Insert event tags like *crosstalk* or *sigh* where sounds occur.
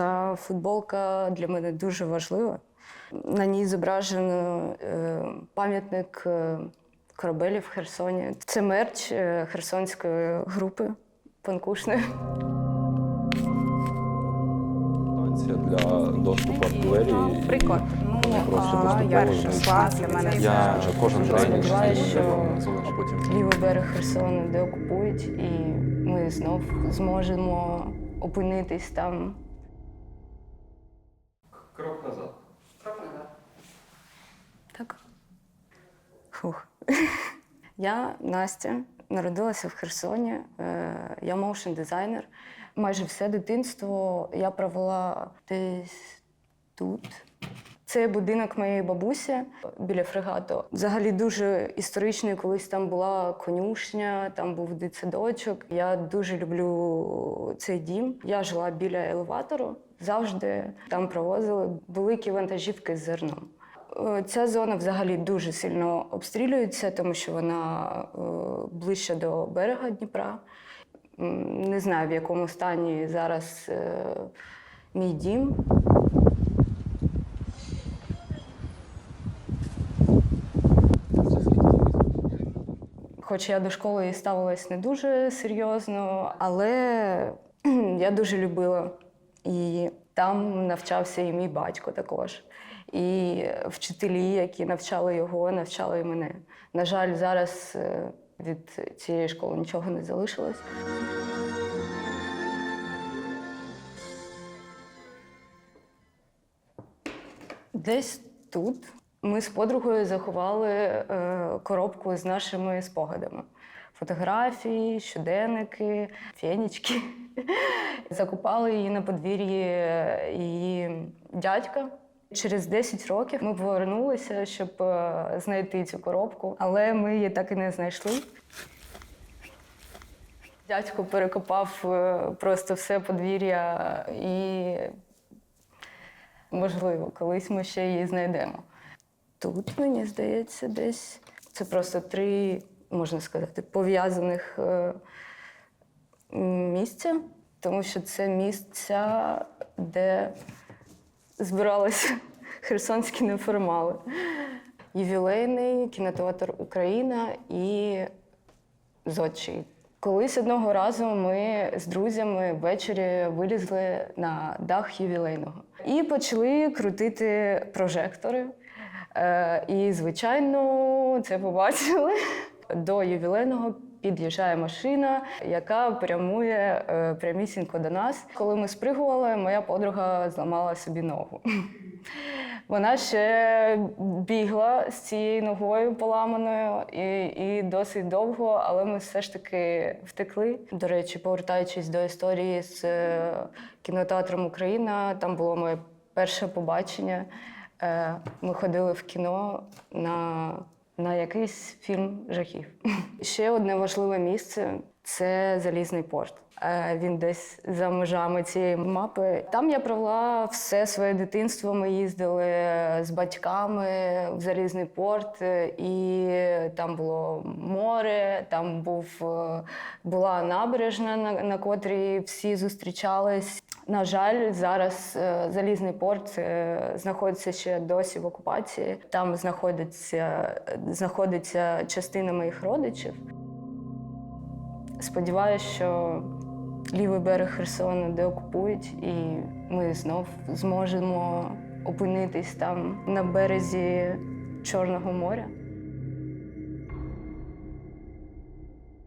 Ця футболка для мене дуже важлива. На ній зображено е, пам'ятник е, корабелі в Херсоні. Це мерч е, херсонської групи панкушної. Для доступу артилерії. Приклад. Ну, а, знищують. клас для мене Я кожен день сподіваюся, що а потім Лівий берег Херсону деокупують, і ми знов зможемо опинитись там. Так. Фух. *laughs* Я Настя, народилася в Херсоні. Е, Я моушн дизайнер. Майже все дитинство я провела десь тут. Це будинок моєї бабусі біля фрегату. Взагалі дуже історичний, колись там була конюшня, там був дитсадочок. Я дуже люблю цей дім. Я жила біля елеватору. Завжди там провозили великі вантажівки з зерном. Е, Ця зона взагалі дуже сильно обстрілюється, тому що вона е, ближче до берега Дніпра. Не знаю, в якому стані зараз е, мій дім. Хоч я до школи і ставилась не дуже серйозно, але *clears throat* я дуже любила. І там навчався і мій батько також. І вчителі, які навчали його, навчали і мене. На жаль, зараз е, від цієї школи нічого не залишилось. Десь тут ми з подругою заховали е, коробку з нашими спогадами. Фотографії, щоденники, фенічки. *laughs* Закупали її на подвір'ї її дядька. Через 10 років ми повернулися, щоб е, знайти цю коробку, але ми її так і не знайшли. Дядько перекопав е, просто все подвір'я і Можливо, колись ми ще її знайдемо. Тут, мені здається, десь це просто три, можна сказати, пов'язаних е, місця, тому що це місця, де збиралися *laughs* херсонські неформали. Ювілейний кінотеатр Україна і Зодчий. Колись одного разу ми з друзями ввечері вилізли на дах ювілейного і почали крутити прожектори. Е, і, звичайно, це побачили. До ювілейного під'їжджає машина, яка прямує е, прямісінько до нас. Коли ми спригували, моя подруга зламала собі ногу. *laughs* Вона ще бігла з цією ногою поламаною і, і досить довго, але ми все ж таки втекли. До речі, повертаючись до історії з е, кінотеатром Україна, там було моє перше побачення. Е, Ми ходили в кіно на, на якийсь фільм жахів. Ще одне важливе місце це залізний порт. Е, Він десь за межами цієї мапи. Там я провела все своє дитинство. Ми їздили з батьками в залізний порт, е, і там було море, там був, е, була набережна, на, на котрій всі зустрічались. На жаль, зараз е, залізний порт е, знаходиться ще досі в окупації. Там знаходиться, знаходиться частина моїх родичів. Сподіваюся, що лівий берег Херсону деокупують, і ми знов зможемо опинитись там на березі Чорного моря.